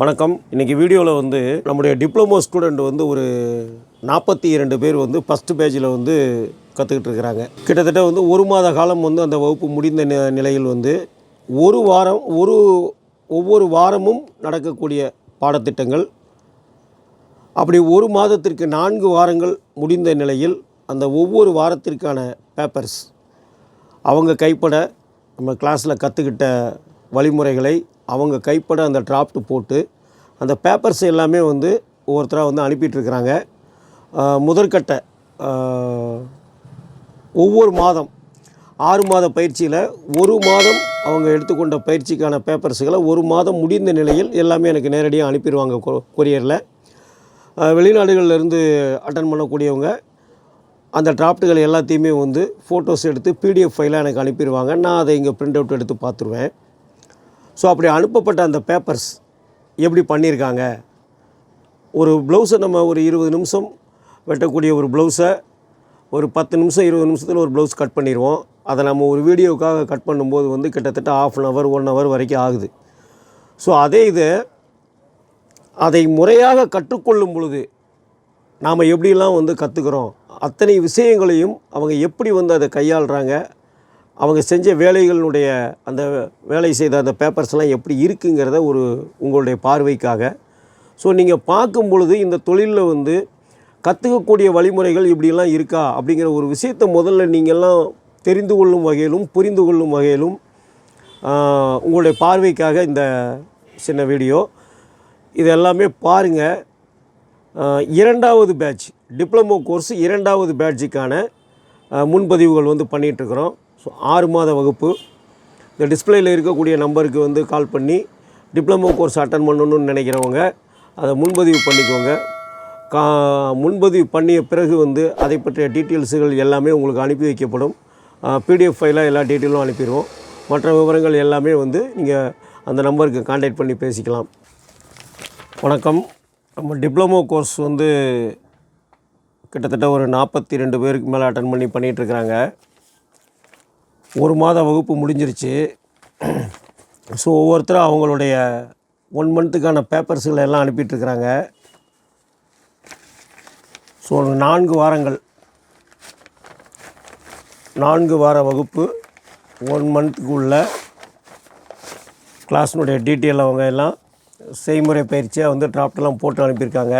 வணக்கம். இன்றைக்கி வீடியோவில் வந்து நம்முடைய டிப்ளமோ ஸ்டூடெண்ட் வந்து ஒரு நாற்பத்தி இரண்டு பேர் வந்து ஃபஸ்ட்டு பேஜில் வந்து கற்றுக்கிட்டு இருக்கிறாங்க. கிட்டத்தட்ட வந்து ஒரு மாத காலம் வந்து அந்த வகுப்பு முடிந்த நிலையில் வந்து ஒரு வாரம் ஒரு ஒவ்வொரு வாரமும் நடக்கக்கூடிய பாடத்திட்டங்கள். அப்படி ஒரு மாதத்திற்கு நான்கு வாரங்கள் முடிந்த நிலையில் அந்த ஒவ்வொரு வாரத்திற்கான பேப்பர்ஸ் அவங்க கைப்பட நம்ம கிளாஸில் கற்றுக்கிட்ட வழிமுறைகளை அவங்க கைப்பட அந்த டிராஃப்ட் போட்டு அந்த பேப்பர்ஸ் எல்லாமே வந்து ஒவ்வொருத்தராக வந்து அனுப்பிட்டுருக்குறாங்க. முதற்கட்ட ஒவ்வொரு மாதம் ஆறு மாத பயிற்சியில் ஒரு மாதம் அவங்க எடுத்துக்கொண்ட பயிற்சிக்கான பேப்பர்ஸுகளை ஒரு மாதம் முடிந்த நிலையில் எல்லாமே எனக்கு நேரடியாக அனுப்பிடுவாங்க கொரியரில். வெளிநாடுகளிலிருந்து அட்டன் பண்ணக்கூடியவங்க அந்த டிராஃப்ட்டுகள் எல்லாத்தையுமே வந்து ஃபோட்டோஸ் எடுத்து பிடிஎஃப் ஃபைலாக எனக்கு அனுப்பிடுவாங்க. நான் அதை இங்கே ப்ரிண்ட் அவுட் எடுத்து பார்த்துருவேன். ஸோ அப்படி அனுப்பப்பட்ட அந்த பேப்பர்ஸ் எப்படி பண்ணியிருக்காங்க? ஒரு ப்ளவுஸை நம்ம ஒரு இருபது நிமிஷம் வெட்டக்கூடிய ஒரு ப்ளவுஸை ஒரு பத்து நிமிஷம் இருபது நிமிஷத்தில் ஒரு ப்ளவுஸ் கட் பண்ணிடுவோம். அதை நம்ம ஒரு வீடியோக்காக கட் பண்ணும்போது வந்து கிட்டத்தட்ட half an hour one hour வரைக்கும் ஆகுது. ஸோ அதே இது அதை முறையாக கற்றுக்கொள்ளும் பொழுது நாம் எப்படிலாம் வந்து கற்றுக்குறோம் அத்தனை விஷயங்களையும் அவங்க எப்படி வந்து அதை கையாளுறாங்க? அவங்க செஞ்ச வேலைகளினுடைய அந்த வேலை செய்த அந்த பேப்பர்ஸ்லாம் எப்படி இருக்குங்கிறத ஒரு உங்களுடைய பார்வைக்காக. ஸோ நீங்கள் பார்க்கும் பொழுது இந்த தொழிலில் வந்து கற்றுக்கக்கூடிய வழிமுறைகள் இப்படிலாம் இருக்கா அப்படிங்கிற ஒரு விஷயத்தை முதல்ல நீங்கள்லாம் தெரிந்து கொள்ளும் வகையிலும் புரிந்து கொள்ளும் வகையிலும் உங்களுடைய பார்வைக்காக இந்த சின்ன வீடியோ. இது எல்லாமே பாருங்கள் இரண்டாவது பேட்ச் டிப்ளமோ கோர்ஸ் இரண்டாவது பேட்சுக்கான முன்பதிவுகள் வந்து பண்ணிகிட்ருக்குறோம் ஸோ ஆறு மாத வகுப்பு. இந்த டிஸ்பிளேயில் இருக்கக்கூடிய நம்பருக்கு வந்து கால் பண்ணி டிப்ளமோ கோர்ஸ் அட்டன் பண்ணணும்னு நினைக்கிறவங்க அதை முன்பதிவு பண்ணிக்கோங்க. கா முன்பதிவு பண்ணிய பிறகு வந்து அதை பற்றிய டீட்டெயில்ஸுகள் எல்லாமே உங்களுக்கு அனுப்பி வைக்கப்படும். பிடிஎஃப் ஃபைலாக எல்லா டீட்டெயிலும் அனுப்பிடுவோம். மற்ற விவரங்கள் எல்லாமே வந்து நீங்கள் அந்த நம்பருக்கு காண்டாக்ட் பண்ணி பேசிக்கலாம். வணக்கம். நம்ம டிப்ளமோ கோர்ஸ் வந்து கிட்டத்தட்ட ஒரு நாற்பத்தி ரெண்டு பேருக்கு மேலே அட்டன் பண்ணி பண்ணிகிட்ருக்குறாங்க ஒரு மாத வகுப்பு முடிஞ்சிருச்சு. ஸோ ஒவ்வொருத்தரும் அவங்களுடைய ஒன் மந்த்துக்கான பேப்பர்ஸுகளை எல்லாம் அனுப்பிட்டுருக்குறாங்க. ஸோ நான்கு வாரங்கள். நான்கு வார வகுப்பு ஒன் மந்த்துக்குள்ள கிளாஸினுடைய டீட்டெயில் அவங்க எல்லாம் செய்முறை பயிற்சியாக வந்து டிராப்டெல்லாம் போட்டு அனுப்பியிருக்காங்க.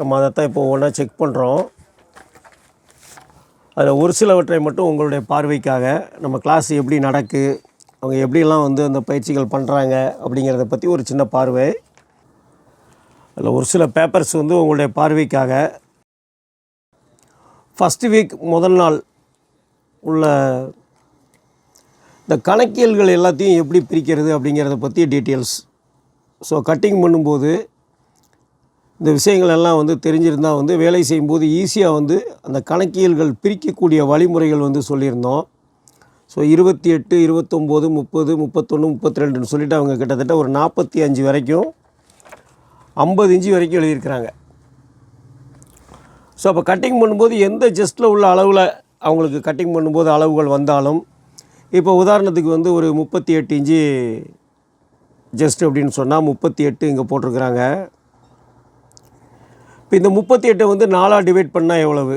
நம்ம அதைத்தான் இப்போ ஒன்றா செக் பண்ணுறோம் அதில் ஒரு சிலவற்றை மட்டும் உங்களுடைய பார்வைக்காக நம்ம கிளாஸ் எப்படி நடக்கு அவங்க எப்படிலாம் வந்து அந்த பயிற்சிகள் பண்ணுறாங்க அப்படிங்கிறத பற்றி ஒரு சின்ன பார்வை. அதில் ஒரு சில பேப்பர்ஸ் வந்து உங்களுடைய பார்வைக்காக. ஃபஸ்ட்டு வீக் முதல் நாள் உள்ள இந்த கணக்கியல்கள் எல்லாத்தையும் எப்படி பிரிக்கிறது அப்படிங்கிறத பற்றி டீட்டெயில்ஸ் ஸோ கட்டிங் பண்ணும்போது இந்த விஷயங்கள் எல்லாம் வந்து தெரிஞ்சிருந்தால் வந்து வேலை செய்யும்போது ஈஸியாக வந்து அந்த கணக்கியல்கள் பிரிக்கக்கூடிய வழிமுறைகள் வந்து சொல்லியிருந்தோம். ஸோ இருபத்தி எட்டு இருபத்தொம்போது முப்பது முப்பத்தொன்று முப்பத்தி ரெண்டுன்னு சொல்லிட்டு அவங்க கிட்டத்தட்ட ஒரு நாற்பத்தி அஞ்சு வரைக்கும் ஐம்பது இன்ச்சு வரைக்கும் எழுதியிருக்கிறாங்க. ஸோ அப்போ கட்டிங் பண்ணும்போது எந்த ஜஸ்ட்டில் உள்ள அளவில் அவங்களுக்கு கட்டிங் பண்ணும்போது அளவுகள் வந்தாலும் இப்போ உதாரணத்துக்கு வந்து ஒரு முப்பத்தி எட்டு இன்ச்சு ஜஸ்ட் அப்படின்னு சொன்னால் முப்பத்தி எட்டு இங்கே போட்டிருக்கிறாங்க. இப்போ இந்த முப்பத்தி எட்டை வந்து நாலாக டிவைட் பண்ணால் எவ்வளவு?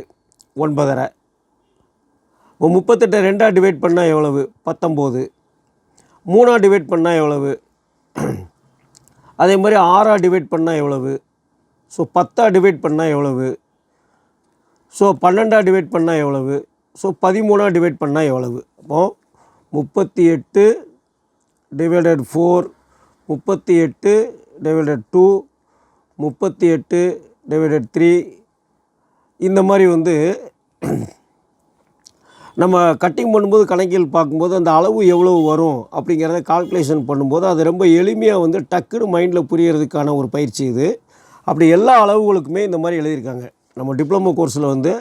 ஒன்பதரை. இப்போ முப்பத்தெட்டை ரெண்டாக டிவைட் பண்ணால் எவ்வளவு? பத்தொம்போது. மூணாக டிவைட் பண்ணால் எவ்வளவு? அதே மாதிரி ஆறாக டிவைட் பண்ணால் எவ்வளவு? ஸோ பத்தாக டிவைட் பண்ணால் எவ்வளவு? ஸோ பன்னெண்டாக டிவைட் பண்ணால் எவ்வளவு? ஸோ பதிமூணாக டிவைட் பண்ணால் எவ்வளவு? அப்போது முப்பத்தி எட்டு டிவைடட் ஃபோர் முப்பத்தி எட்டு டிவைடட் டூ முப்பத்தி எட்டு டிவைடட் த்ரீ இந்த மாதிரி வந்து நம்ம கட்டிங் பண்ணும்போது கணக்கில் பார்க்கும்போது அந்த அளவு எவ்வளவு வரும் அப்படிங்கிறத கால்குலேஷன் பண்ணும்போது அது ரொம்ப எளிமையாக வந்து டக்குன்னு மைண்டில் புரியறதுக்கான ஒரு பயிற்சி இது. அப்படி எல்லா அளவுகளுக்குமே இந்த மாதிரி எழுதியிருக்காங்க. நம்ம டிப்ளமோ கோர்ஸில் வந்து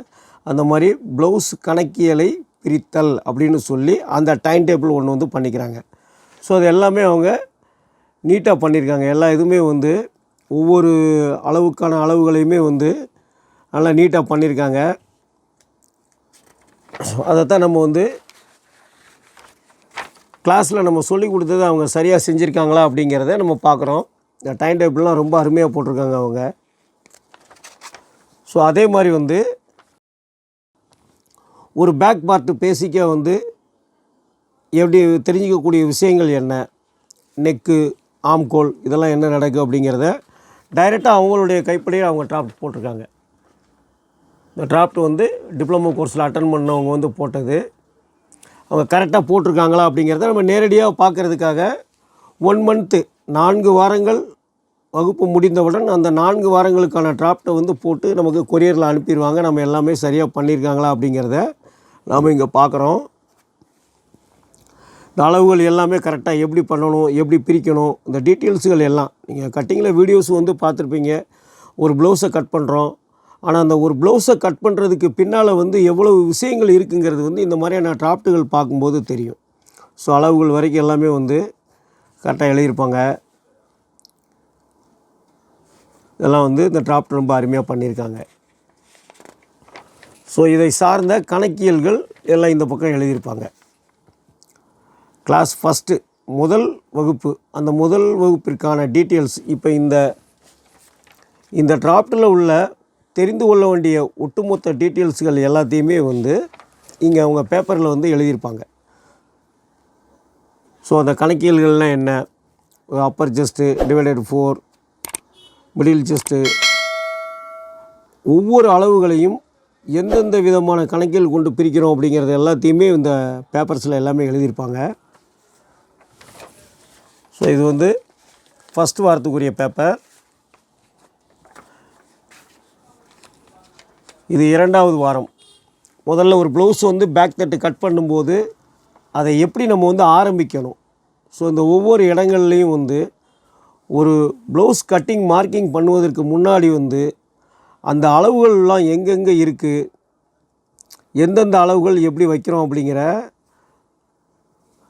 அந்த மாதிரி ப்ளவுஸ் கணக்கியலை பிரித்தல் அப்படின்னு சொல்லி அந்த டைம் டேபிள் ஒன்று வந்து பண்ணிக்கிறாங்க. ஸோ அது எல்லாமே அவங்க நீட்டாக பண்ணியிருக்காங்க. எல்லா இதுவுமே வந்து ஒவ்வொரு அளவுக்கான அளவுகளையுமே வந்து நல்லா நீட்டாக பண்ணியிருக்காங்க. அதைத்தான் நம்ம வந்து கிளாஸில் நம்ம சொல்லி கொடுத்தது அவங்க சரியாக செஞ்சுருக்காங்களா அப்படிங்கிறத நம்ம பார்க்குறோம். இந்த டைம் டேபிள்லாம் ரொம்ப அருமையாக போட்டிருக்காங்க அவங்க. ஸோ அதே மாதிரி வந்து ஒரு பேக் பார்ட்டு பேசிக்க வந்து எப்படி தெரிஞ்சிக்கக்கூடிய விஷயங்கள் என்ன? நெக்கு ஆம்கோல் இதெல்லாம் என்ன நடக்கும் அப்படிங்கிறத டைரெக்டாக அவங்களுடைய கைப்படையே அவங்க டிராஃப்ட் போட்டிருக்காங்க. இந்த டிராஃப்ட் வந்து டிப்ளமோ கோர்ஸில் அட்டன் பண்ணவங்க வந்து போட்டது. அவங்க கரெக்டாக போட்டிருக்காங்களா அப்படிங்கிறத நம்ம நேரடியாக பார்க்குறதுக்காக ஒன் மந்த்து நான்கு வாரங்கள் வகுப்பு முடிந்தவுடன் அந்த நான்கு வாரங்களுக்கான டிராஃப்டை வந்து போட்டு நமக்கு கொரியரில் அனுப்பிடுவாங்க. நம்ம எல்லாமே சரியாக பண்ணியிருக்காங்களா அப்படிங்கிறத நாம் இங்கே பார்க்குறோம். இந்த அளவுகள் எல்லாமே கரெக்டாக எப்படி பண்ணணும் எப்படி பிரிக்கணும் இந்த டீட்டெயில்ஸுகள் எல்லாம். நீங்கள் கட்டிங்கில் வீடியோஸ் வந்து பார்த்துருப்பீங்க. ஒரு ப்ளவுஸை கட் பண்ணுறோம் ஆனால் அந்த ஒரு ப்ளவுஸை கட் பண்ணுறதுக்கு பின்னால் வந்து எவ்வளவு விஷயங்கள் இருக்குங்கிறது வந்து இந்த மாதிரியான டிராப்ட்டுகள் பார்க்கும்போது தெரியும். ஸோ அளவுகள் வரைக்கும் எல்லாமே வந்து கரெக்டாக எழுதியிருப்பாங்க. இதெல்லாம் வந்து இந்த டிராப்ட் ரொம்ப அருமையாக பண்ணியிருக்காங்க. ஸோ இதை சார்ந்த கணக்கியல்கள் எல்லாம் இந்த பக்கம் எழுதியிருப்பாங்க. கிளாஸ் ஃபஸ்ட்டு முதல் வகுப்பு அந்த முதல் வகுப்பிற்கான டீட்டெயில்ஸ் இப்போ இந்த இந்த டிராப்டில் உள்ள தெரிந்து கொள்ள வேண்டிய ஒட்டுமொத்த டீட்டெயில்ஸ்கள் எல்லாத்தையுமே வந்து இங்கே அவங்க பேப்பரில் வந்து எழுதியிருப்பாங்க. ஸோ அந்த கணக்கியல்கள்லாம் என்ன? Upper chest divided four middle chest ஒவ்வொரு அளவுகளையும் எந்தெந்த விதமான கணக்கியல் கொண்டு பிரிக்கிறோம் அப்படிங்கிறது எல்லாத்தையுமே இந்த பேப்பர்ஸில் எல்லாமே எழுதியிருப்பாங்க. ஸோ இது வந்து ஃபஸ்ட் வாரத்துக்குரிய பேப்பர் இது இரண்டாவது வாரம். முதல்ல ஒரு ப்ளவுஸ் வந்து பேக் தட்டு கட் பண்ணும்போது அதை எப்படி நம்ம வந்து ஆரம்பிக்கணும்? ஸோ இந்த ஒவ்வொரு இடங்கள்லையும் வந்து ஒரு ப்ளவுஸ் கட்டிங் மார்க்கிங் பண்ணுவதற்கு முன்னாடி வந்து அந்த அளவுகள்லாம் எங்கெங்கே இருக்குது எந்தெந்த அளவுகள் எப்படி வைக்கிறோம் அப்படிங்கிற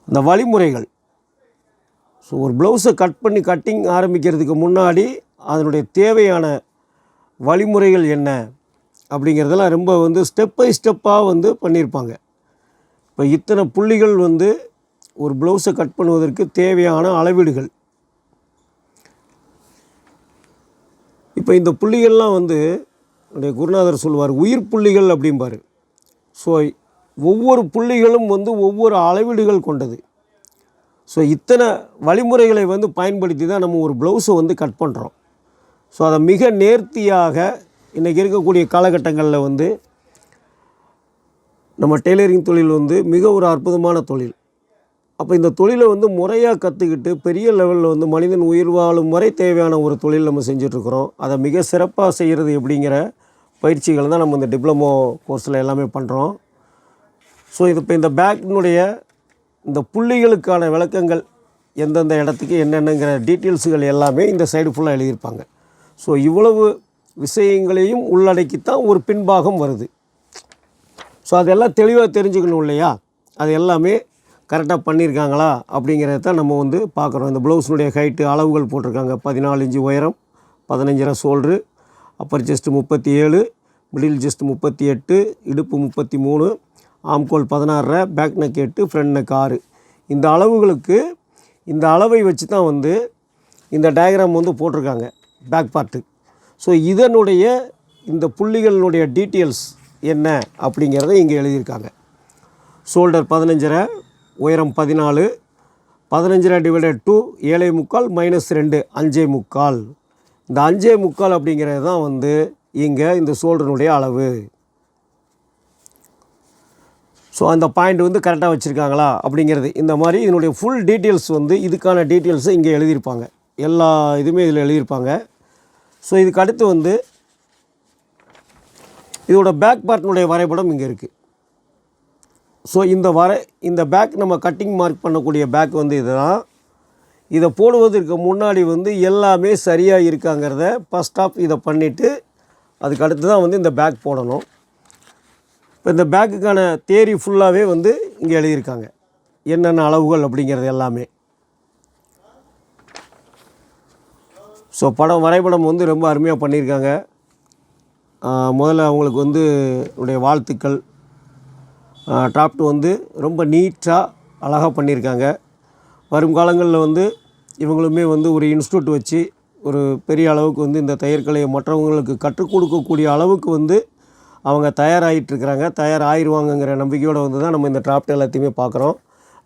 அந்த வழிமுறைகள். ஸோ ஒரு ப்ளவுஸை கட் பண்ணி கட்டிங் ஆரம்பிக்கிறதுக்கு முன்னாடி அதனுடைய தேவையான வழிமுறைகள் என்ன அப்படிங்கிறதெல்லாம் ரொம்ப வந்து ஸ்டெப் பை ஸ்டெப்பாக வந்து பண்ணியிருப்பாங்க. இப்போ இத்தனை புள்ளிகள் வந்து ஒரு ப்ளவுஸை கட் பண்ணுவதற்கு தேவையான அளவீடுகள். இப்போ இந்த புள்ளிகள்லாம் வந்து என்னுடைய குருநாதர் சொல்லுவார் உயிர் புள்ளிகள் அப்படிம்பார். ஸோ ஒவ்வொரு புள்ளிகளும் வந்து ஒவ்வொரு அளவீடுகள் கொண்டது. ஸோ இத்தனை வழிமுறைகளை வந்து பயன்படுத்தி தான் நம்ம ஒரு ப்ளவுஸை வந்து கட் பண்ணுறோம் ஸோ அதை மிக நேர்த்தியாக இன்றைக்கி இருக்கக்கூடிய காலகட்டங்களில் வந்து நம்ம டெய்லரிங் தொழில் வந்து மிக ஒரு அற்புதமான தொழில். அப்போ இந்த தொழிலை வந்து முறையாக கற்றுக்கிட்டு பெரிய லெவலில் வந்து மனிதன் உயிர் வாழும் வரை தேவையான ஒரு தொழில் நம்ம செஞ்சிட்ருக்குறோம். அதை மிக சிறப்பாக செய்கிறது எப்படிங்கிற பயிற்சிகள் தான் நம்ம இந்த டிப்ளமோ கோர்ஸில் எல்லாமே பண்ணுறோம் ஸோ இது இப்போ இந்த பேக்கினுடைய இந்த புள்ளிகளுக்கான விளக்கங்கள் எந்தெந்த இடத்துக்கு என்னென்னங்கிற டீட்டெயில்ஸுகள் எல்லாமே இந்த சைடு ஃபுல்லாக எழுதியிருப்பாங்க. ஸோ இவ்வளவு விஷயங்களையும் உள்ளடக்கித்தான் ஒரு பின்பாகம் வருது. ஸோ அதெல்லாம் தெளிவாக தெரிஞ்சுக்கணும் இல்லையா? அது எல்லாமே கரெக்டாக பண்ணியிருக்காங்களா? அப்படிங்கிறத தான் நம்ம வந்து பார்க்குறோம். இந்த ப்ளவுஸினுடைய ஹைட்டு அளவுகள் போட்டிருக்காங்க. பதினாலு இன்ச்சு உயரம் பதினஞ்சரை சோல்ட்ரு அப்பர் ஜஸ்ட்டு முப்பத்தி ஏழு மிடில் ஜஸ்ட் முப்பத்தி எட்டு இடுப்பு முப்பத்தி மூணு ஆம்கோல் பதினாறரை பேக் நெக் எட்டு ஃப்ரண்ட் நெக் ஆறு இந்த அளவுகளுக்கு இந்த அளவை வச்சு தான் வந்து இந்த டயக்ராம் வந்து போட்டிருக்காங்க பேக் பார்ட்டு. ஸோ இதனுடைய இந்த புள்ளிகளினுடைய டீட்டெயில்ஸ் என்ன அப்படிங்கிறத இங்கே எழுதியிருக்காங்க. ஷோல்டர் பதினஞ்சரை உயரம் பதினாலு. பதினஞ்சரை டிவைடட் டூ ஏழை முக்கால் மைனஸ் ரெண்டு அஞ்சே முக்கால். இந்த அஞ்சே முக்கால் அப்படிங்கிறது தான் வந்து இங்கே இந்த ஷோல்டருடைய அளவு. ஸோ அந்த பாயிண்ட் வந்து கரெக்டாக வச்சுருக்காங்களா? அப்படிங்கிறது. இந்த மாதிரி இதனுடைய ஃபுல் டீட்டெயில்ஸ் வந்து இதுக்கான டீட்டெயில்ஸு இங்கே எழுதியிருப்பாங்க. எல்லா இதுவுமே இதில் எழுதியிருப்பாங்க. ஸோ இதுக்கு அடுத்து வந்து இதோட பேக் பார்ட்னுடைய வரைபடம் இங்கே இருக்குது ஸோ இந்த வரை இந்த பேக் நம்ம கட்டிங் மார்க் பண்ணக்கூடிய பேக் வந்து இதுதான். இதை போடுவதற்கு முன்னாடி வந்து எல்லாமே சரியாக இருக்காங்கிறத ஃபஸ்ட் ஆஃப் இதை பண்ணிவிட்டு அதுக்கு அடுத்து தான் வந்து இந்த பேக் போடணும். இப்போ இந்த பேக்குக்கான தேரி ஃபுல்லாகவே வந்து இங்கே எழுதியிருக்காங்க. என்னென்ன அளவுகள் அப்படிங்கிறது எல்லாமே. ஸோ படம் வரைபடம் வந்து ரொம்ப அருமையாக பண்ணியிருக்காங்க. முதல்ல அவங்களுக்கு வந்து என்னுடைய வாழ்த்துக்கள். டிராப்ட் வந்து ரொம்ப நீட்டாக அழகாக பண்ணியிருக்காங்க. வரும் காலங்களில் வந்து இவங்களுமே வந்து ஒரு இன்ஸ்டியூட் வச்சு ஒரு பெரிய அளவுக்கு வந்து இந்த தையற்கலையை மற்றவங்களுக்கு கற்றுக் கொடுக்கக்கூடிய அளவுக்கு வந்து அவங்க தயாராகிட்டுருக்குறாங்க தயாராகிடுவாங்கங்கிற நம்பிக்கையோடு வந்து தான் நம்ம இந்த டிராஃப்ட் எல்லாத்தையுமே பார்க்குறோம்.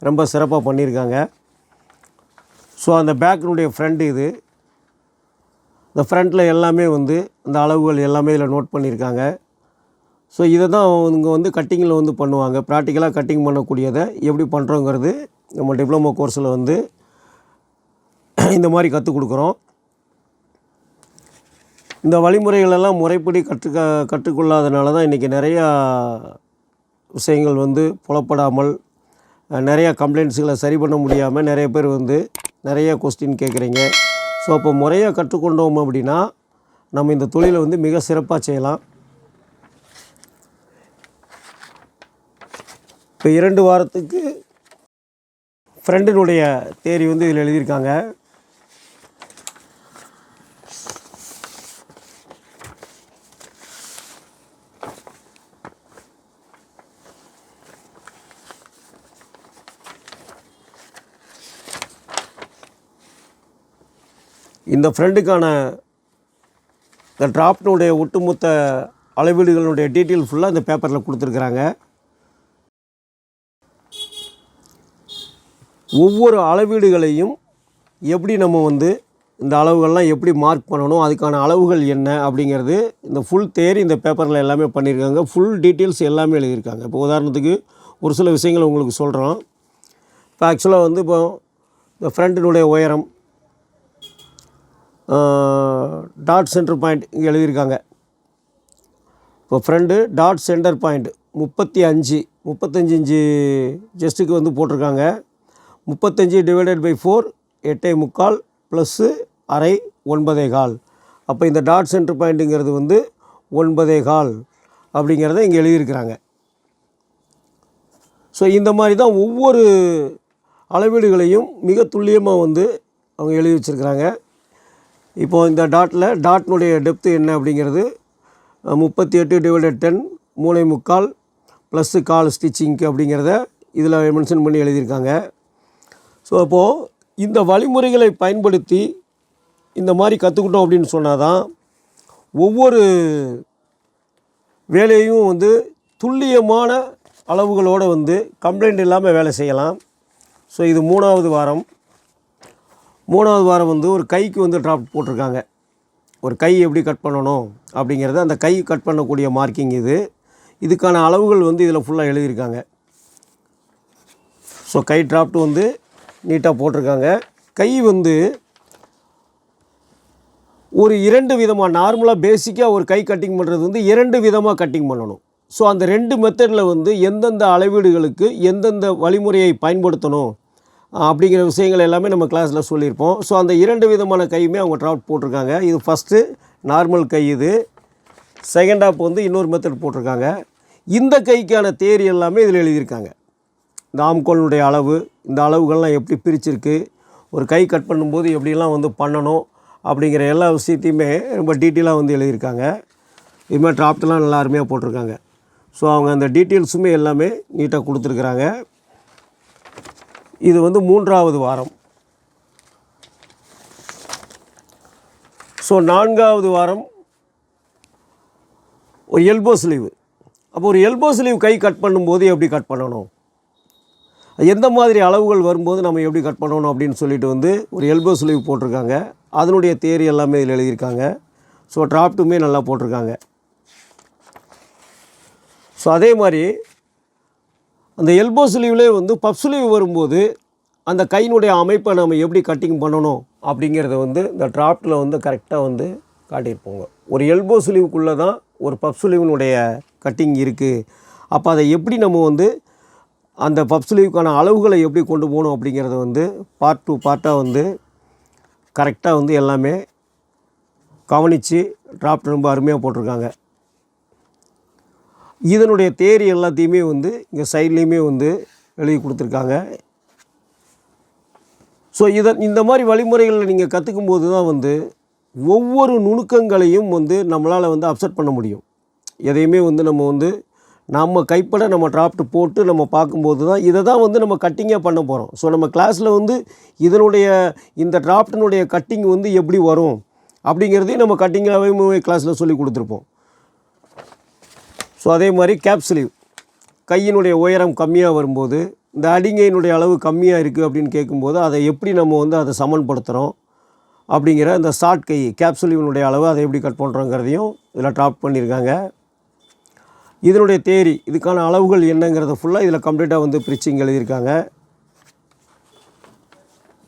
ரொம்ப சிறப்பாக பண்ணியிருக்காங்க. ஸோ அந்த பேக்கினுடைய ஃப்ரண்ட் இது. இந்த ஃப்ரண்ட்டில் எல்லாமே வந்து அந்த அளவுகள் எல்லாமே இதில் நோட் பண்ணியிருக்காங்க. ஸோ இதை தான் அவங்க வந்து கட்டிங்கில் வந்து பண்ணுவாங்க. ப்ராக்டிக்கலாக கட்டிங் பண்ணக்கூடியதை எப்படி பண்ணுறோங்கிறது நம்ம டிப்ளமோ கோர்ஸில் வந்து இந்த மாதிரி கற்றுக் கொடுக்குறோம். இந்த வழிமுறைகளெல்லாம் முறைப்படி கற்றுக்க கற்றுக்கொள்ளாதனால தான் இன்றைக்கி நிறையா விஷயங்கள் வந்து புலப்படாமல் நிறையா கம்ப்ளைண்ட்ஸுகளை சரி பண்ண முடியாமல் நிறைய பேர் வந்து நிறைய கொஸ்டின் கேட்குறீங்க. ஸோ அப்போ முறையாக கற்றுக்கொண்டோம் அப்படின்னா நம்ம இந்த தொழிலை வந்து மிக சிறப்பாக செய்யலாம். இப்போ இரண்டு வாரத்துக்கு ஃப்ரெண்டினுடைய தேரி வந்து இதில் எழுதியிருக்காங்க. இந்த ஃப்ரெண்டுக்கான இந்த டிராப்டினுடைய ஒட்டுமொத்த அளவீடுகளுடைய டீட்டெயில் ஃபுல்லாக இந்த பேப்பரில் கொடுத்துருக்குறாங்க. ஒவ்வொரு அளவீடுகளையும் எப்படி நம்ம வந்து இந்த அளவுகள்லாம் எப்படி மார்க் பண்ணணும் அதுக்கான அளவுகள் என்ன அப்படிங்கிறது இந்த ஃபுல் தேரி இந்த பேப்பரில் எல்லாமே பண்ணியிருக்காங்க. ஃபுல் டீட்டெயில்ஸ் எல்லாமே எழுதியிருக்காங்க. இப்போ உதாரணத்துக்கு ஒரு சில விஷயங்கள் உங்களுக்கு சொல்கிறோம் இப்போ ஆக்சுவலாக வந்து இப்போ இந்த ஃப்ரண்ட்டினுடைய உயரம் டாட் சென்டர் பாயிண்ட் இங்கே எழுதியிருக்காங்க. இப்போ ஃப்ரெண்டு டாட் சென்டர் பாயிண்ட் முப்பத்தி அஞ்சு முப்பத்தஞ்சு இஞ்சு ஜஸ்ட்டுக்கு வந்து போட்டிருக்காங்க. முப்பத்தஞ்சு டிவைடட் பை ஃபோர் எட்டே முக்கால் ப்ளஸ்ஸு அரை ஒன்பதே கால். அப்போ இந்த டாட் சென்டர் பாயிண்ட்டுங்கிறது வந்து ஒன்பதே கால் அப்படிங்கிறத இங்கே எழுதியிருக்கிறாங்க. ஸோ இந்த மாதிரி தான் ஒவ்வொரு அளவீடுகளையும் மிக துல்லியமாக வந்து அவங்க எழுதி வச்சுருக்கிறாங்க. இப்போ இந்த டாட்டில் டாட்னுடைய டெப்த்து என்ன அப்படிங்கிறது முப்பத்தி எட்டு டிவைடட் டென் மூளை முக்கால் ப்ளஸ்ஸு கால் ஸ்டிச்சிங்க்கு அப்படிங்கிறத இதில் மென்ஷன் பண்ணி எழுதியிருக்காங்க. ஸோ அப்போது இந்த வழிமுறைகளை பயன்படுத்தி இந்த மாதிரி கற்றுக்கிட்டோம் அப்படின்னு சொன்னால் தான் ஒவ்வொரு வேலையும் வந்து துல்லியமான அளவுகளோடு வந்து கம்ப்ளைண்ட் இல்லாமல் வேலை செய்யலாம். ஸோ இது மூணாவது வாரம். மூணாவது வாரம் வந்து ஒரு கைக்கு வந்து ட்ராப் போட்டிருக்காங்க. ஒரு கை எப்படி கட் பண்ணணும் அப்படிங்கிறத அந்த கை கட் பண்ணக்கூடிய மார்க்கிங் இது. இதுக்கான அளவுகள் வந்து இதில் ஃபுல்லாக எழுதியிருக்காங்க. ஸோ கை ட்ராப்ட் வந்து நீட்டாக போட்டிருக்காங்க. கை வந்து ஒரு இரண்டு விதமாக நார்மலாக பேசிக்காக ஒரு கை கட்டிங் பண்ணுறது வந்து இரண்டு விதமாக கட்டிங் பண்ணணும். ஸோ அந்த ரெண்டு மெத்தடில் வந்து எந்தெந்த அளவீடுகளுக்கு எந்தெந்த வழிமுறையை பயன்படுத்தணும் அப்படிங்கிற விஷயங்கள் எல்லாமே நம்ம கிளாஸில் சொல்லியிருப்போம். ஸோ அந்த இரண்டு விதமான கையுமே அவங்க ட்ராப்ட் போட்டிருக்காங்க. இது ஃபஸ்ட்டு நார்மல் கை இது. செகண்ட் ஆப் வந்து இன்னொரு மெத்தட் போட்டிருக்காங்க. இந்த கைக்கான தேரி எல்லாமே இதில் எழுதியிருக்காங்க. இந்த ஆம்கோலினுடைய அளவு இந்த அளவுகள்லாம் எப்படி பிரிச்சிருக்கு ஒரு கை கட் பண்ணும்போது எப்படிலாம் வந்து பண்ணணும் அப்படிங்கிற எல்லா விஷயத்தையுமே ரொம்ப டீட்டெயிலாக வந்து எழுதியிருக்காங்க. இது மாதிரி நல்லா அருமையாக போட்டிருக்காங்க. ஸோ அவங்க அந்த டீட்டெயில்ஸுமே எல்லாமே நீட்டாக கொடுத்துருக்குறாங்க. இது வந்து மூன்றாவது வாரம். ஸோ நான்காவது வாரம் ஒரு எல்போ ஸ்லீவ் அப்போ ஒரு எல்போ ஸ்லீவ் கை கட் பண்ணும்போது எப்படி கட் பண்ணணும்? எந்த மாதிரி அளவுகள் வரும்போது நம்ம எப்படி கட் பண்ணணும் அப்படின்னு சொல்லிட்டு வந்து ஒரு எல்போ ஸ்லீவ் போட்டிருக்காங்க. அதனுடைய தேரி எல்லாமே இதில் எழுதியிருக்காங்க. ஸோ ட்ராப்ட்டுமே நல்லா போட்டிருக்காங்க. ஸோ அதே மாதிரி அந்த எல்போ ஸ்லீவ்லேயே வந்து பப் ஸ்லீவ் வரும்போது அந்த கையினுடைய அமைப்பை நம்ம எப்படி கட்டிங் பண்ணணும் அப்படிங்கிறத வந்து இந்த டிராஃப்டில் வந்து கரெக்டாக வந்து காட்டியிருப்போங்க. ஒரு எல்போ ஸ்லீவுக்குள்ளே தான் ஒரு பப் ஸ்லீவினுடைய கட்டிங் இருக்குது அப்போ அதை எப்படி நம்ம வந்து அந்த பப் ஸ்லீவுக்கான அளவுகளை எப்படி கொண்டு போகணும் அப்படிங்கிறத வந்து பார்ட் டு பார்ட்டாக வந்து கரெக்டாக வந்து எல்லாமே கவனித்து டிராஃப்ட் ரொம்ப அருமையாக போட்டிருக்காங்க. இதனுடைய தேரி எல்லாத்தையுமே வந்து இங்கே சைட்லேயுமே வந்து எழுதி கொடுத்துருக்காங்க. ஸோ இதை இந்த மாதிரி வழிமுறைகளை நீங்கள் கற்றுக்கும் போது தான் வந்து ஒவ்வொரு நுணுக்கங்களையும் வந்து நம்மளால் வந்து அப்செட் பண்ண முடியும். எதையுமே வந்து நம்ம வந்து நம்ம கைப்பட நம்ம டிராஃப்ட் போட்டு நம்ம பார்க்கும்போது தான் இதை தான் வந்து நம்ம கட்டிங்காக பண்ண போகிறோம் ஸோ நம்ம கிளாஸில் வந்து இதனுடைய இந்த டிராஃப்டினுடைய கட்டிங் வந்து எப்படி வரும் அப்படிங்கிறதையும் நம்ம கட்டிங்காகவே கிளாஸில் சொல்லி கொடுத்துருப்போம். ஸோ அதே மாதிரி கேப் ஸ்லீவ் கையினுடைய உயரம் கம்மியாக வரும்போது இந்த அடிங்கையினுடைய அளவு கம்மியாக இருக்குது அப்படின்னு கேட்கும்போது அதை எப்படி நம்ம வந்து அதை சமன்படுத்துகிறோம் அப்படிங்கிற இந்த ஷார்ட் கை கேப்சுலிவனுடைய அளவு அதை எப்படி கட் பண்ணுறோங்கிறதையும் இதில் டாப் பண்ணியிருக்காங்க. இதனுடைய தேரி இதுக்கான அளவுகள் என்னங்கிறத ஃபுல்லாக இதில் கம்ப்ளீட்டாக வந்து பிரிச்சிங் எழுதியிருக்காங்க.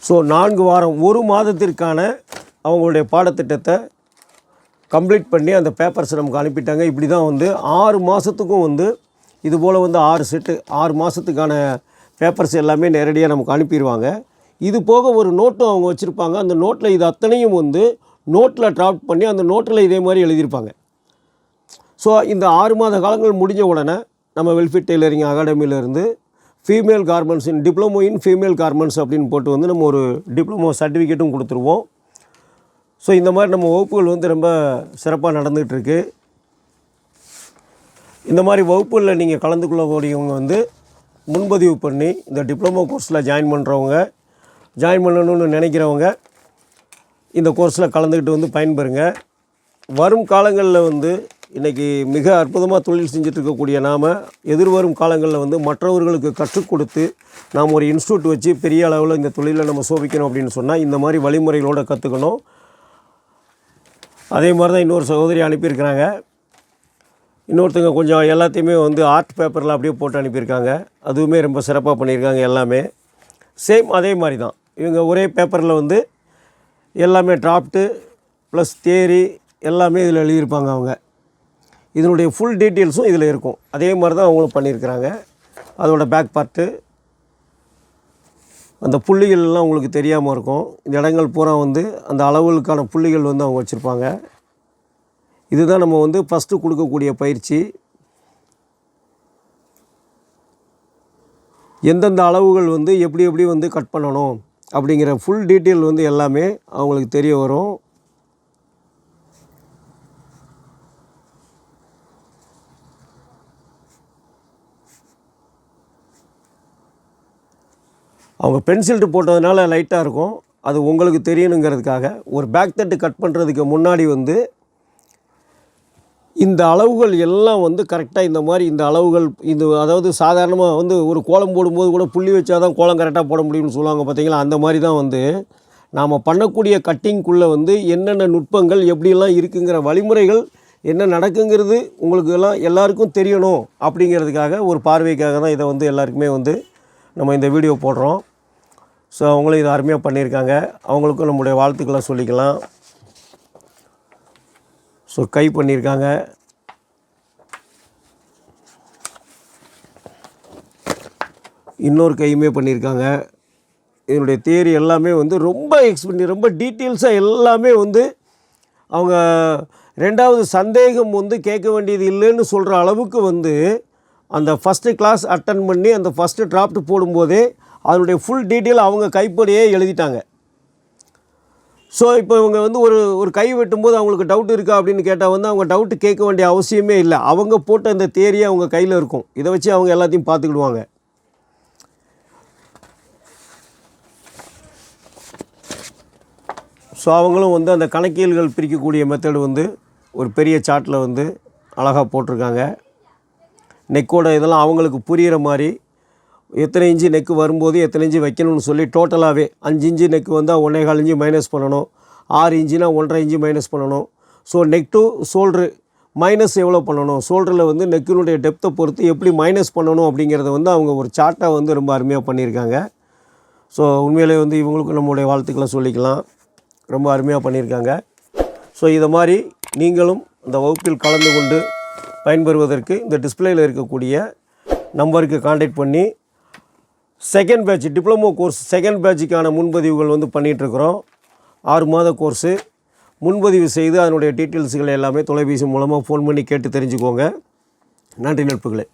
ஸோ நான்கு வாரம் ஒரு மாதத்திற்கான அவங்களுடைய பாடத்திட்டத்தை கம்ப்ளீட் பண்ணி அந்த பேப்பர்ஸ் நமக்கு அனுப்பிட்டாங்க. இப்படி தான் வந்து ஆறு மாதத்துக்கும் வந்து இது போல் வந்து ஆறு செட்டு ஆறு மாதத்துக்கான பேப்பர்ஸ் எல்லாமே நேரடியாக நமக்கு அனுப்பிடுவாங்க இது போக ஒரு நோட்டும் அவங்க வச்சுருப்பாங்க. அந்த நோட்டில் இது அத்தனையும் வந்து நோட்டில் ட்ராப் பண்ணி அந்த நோட்டில் இதே மாதிரி எழுதியிருப்பாங்க. ஸோ இந்த ஆறு மாத காலங்கள் முடிஞ்ச உடனே நம்ம Wellfit tailoring அகாடமியிலேருந்து female garments in diploma in female garments அப்படின்னு போட்டு வந்து நம்ம ஒரு டிப்ளமோ சர்டிஃபிகேட்டும் கொடுத்துருவோம். ஸோ இந்த மாதிரி நம்ம வகுப்புகள் வந்து ரொம்ப சிறப்பாக நடந்துகிட்ருக்கு. இந்த மாதிரி வகுப்புகளில் நீங்கள் கலந்து கொள்ளக்கூடியவங்க வந்து முன்பதிவு பண்ணி இந்த டிப்ளமோ கோர்ஸில் ஜாயின் பண்ணுறவங்க ஜாயின் பண்ணணும்னு நினைக்கிறவங்க இந்த கோர்ஸில் கலந்துக்கிட்டு வந்து பயன்பெறுங்க. வரும் காலங்களில் வந்து இன்றைக்கி மிக அற்புதமாக தொழில் செஞ்சிட்ருக்கக்கூடிய நாம் எதிர்வரும் காலங்களில் வந்து மற்றவர்களுக்கு கற்றுக் கொடுத்து நாம் ஒரு இன்ஸ்டியூட் வச்சு பெரிய அளவில் இந்த தொழிலை நம்ம சோபிக்கணும் அப்படின்னு சொன்னால் இந்த மாதிரி வழிமுறைகளோடு கற்றுக்கணும் அதே மாதிரி தான் இன்னொரு சகோதரி அனுப்பியிருக்கிறாங்க. இன்னொருத்தங்க கொஞ்சம் எல்லாத்தையுமே வந்து ஆர்ட் பேப்பரில் அப்படியே போட்டு அனுப்பியிருக்காங்க. அதுவுமே ரொம்ப சிறப்பாக பண்ணியிருக்காங்க எல்லாமே. சேம் அதே மாதிரி தான். இவங்க ஒரே பேப்பரில் வந்து எல்லாமே டிராஃப்ட்டு ப்ளஸ் தேரி எல்லாமே இதில் எழுதியிருப்பாங்க அவங்க. இதனுடைய ஃபுல் டீட்டெயில்ஸும் இதில் இருக்கும். அதே மாதிரி தான் அவங்களும் பண்ணியிருக்கிறாங்க. அதோட பேக் பார்ட்டு அந்த புள்ளிகள் எல்லாம் உங்களுக்கு தெரியாமல் இருக்கும். இந்த இடங்கள் பூரா வந்து அந்த அளவுகளுக்கான புள்ளிகள் வந்து அவங்க வச்சுருப்பாங்க. இதுதான் நம்ம வந்து ஃபஸ்ட்டு கொடுக்கக்கூடிய பயிற்சி. எந்தெந்த அளவுகள் வந்து எப்படி எப்படி வந்து கட் பண்ணணும் அப்படிங்கிற ஃபுல் டீட்டெயில் வந்து எல்லாமே அவங்களுக்கு தெரிய வரும். அவங்க பென்சில்ட்டு போட்டதுனால லைட்டாக இருக்கும். அது உங்களுக்கு தெரியணுங்கிறதுக்காக ஒரு பேக் தட்டு கட் பண்ணுறதுக்கு முன்னாடி வந்து இந்த அளவுகள் எல்லாம் வந்து கரெக்டாக இந்த மாதிரி இந்த அளவுகள் இந்த அதாவது சாதாரணமாக வந்து ஒரு கோலம் போடும்போது கூட புள்ளி வச்சா தான் கோலம் கரெக்டாக போட முடியும்னு சொல்லுவாங்க பார்த்தீங்களா அந்த மாதிரி தான் வந்து நாம் பண்ணக்கூடிய கட்டிங்குள்ளே வந்து என்னென்ன நுட்பங்கள் எப்படியெல்லாம் இருக்குங்கிற வழிமுறைகள் என்ன நடக்குங்கிறது உங்களுக்கு எல்லாம் எல்லாருக்கும் தெரியணும் அப்படிங்கிறதுக்காக ஒரு பார்வைக்காக தான் இதை வந்து எல்லாருக்குமே வந்து நம்ம இந்த வீடியோ போடுறோம். ஸோ அவங்களும் இதை அருமையாக பண்ணியிருக்காங்க. அவங்களுக்கும் நம்முடைய வாழ்த்துக்களை சொல்லிக்கலாம். ஸோ கை பண்ணியிருக்காங்க. இன்னொரு கையுமே பண்ணியிருக்காங்க. இதனுடைய தேரி எல்லாமே வந்து ரொம்ப எக்ஸ்பிளி ரொம்ப டீட்டெயில்ஸாக எல்லாமே வந்து அவங்க ரெண்டாவது சந்தேகம் வந்து கேட்க வேண்டியது இல்லைன்னு சொல்கிற அளவுக்கு வந்து அந்த ஃபஸ்ட்டு கிளாஸ் அட்டன் பண்ணி அந்த ஃபஸ்ட்டு டிராஃப்ட் போடும்போதே அதனுடைய ஃபுல் டீட்டெயில் அவங்க கைப்படியே எழுதிட்டாங்க. ஸோ இப்போ இவங்க வந்து ஒரு ஒரு கை வெட்டும்போது அவங்களுக்கு டவுட் இருக்கா அப்படின்னு கேட்டால் வந்து அவங்க டவுட்டு கேட்க வேண்டிய அவசியமே இல்லை. அவங்க போட்ட அந்த தேரியே அவங்க கையில் இருக்கும். இதை வச்சு அவங்க எல்லாத்தையும் பார்த்துக்கிடுவாங்க. ஸோ அவங்களும் வந்து அந்த கணக்கியல்கள் பிரிக்கக்கூடிய மெத்தடு வந்து ஒரு பெரிய சார்ட்டில் வந்து அழகாக போட்டிருக்காங்க. நெக்கோட இதெல்லாம் அவங்களுக்கு புரிகிற மாதிரி எத்தனை இன்ச்சு நெக்கு வரும்போது எத்தனை இன்ச்சு வைக்கணும்னு சொல்லி டோட்டலாகவே அஞ்சு இன்ச்சு நெக்கு வந்தால் ஒன்றே கால் இன்ச்சு மைனஸ் பண்ணணும். ஆறு இன்ச்சுனா ஒன்றரை இன்ச்சு மைனஸ் பண்ணணும். So neck to shoulder minus எவ்வளோ பண்ணணும்? ஷோல்டரில் வந்து நெக்கினுடைய டெப்த்தை பொறுத்து எப்படி மைனஸ் பண்ணணும் அப்படிங்கிறத வந்து அவங்க ஒரு சார்ட்டாக வந்து ரொம்ப அருமையாக பண்ணியிருக்காங்க. ஸோ உண்மையிலே வந்து இவங்களுக்கும் நம்மளுடைய வாழ்த்துக்களை சொல்லிக்கலாம். ரொம்ப அருமையாக பண்ணியிருக்காங்க. ஸோ இதை மாதிரி நீங்களும் அந்த வகுப்பில் கலந்து கொண்டு பயன்பெறுவதற்கு இந்த டிஸ்பிளேயில் இருக்கக்கூடிய நம்பருக்கு காண்டாக்ட் பண்ணி second batch diploma course second பேட்சுக்கான முன்பதிவுகள் வந்து பண்ணிகிட்ருக்குறோம் ஆறு மாத கோர்ஸு முன்பதிவு செய்து அதனுடைய டீட்டெயில்ஸுகள் எல்லாமே தொலைபேசி மூலமாக ஃபோன் பண்ணி கேட்டு தெரிஞ்சுக்கோங்க. நன்றி நட்புகளே.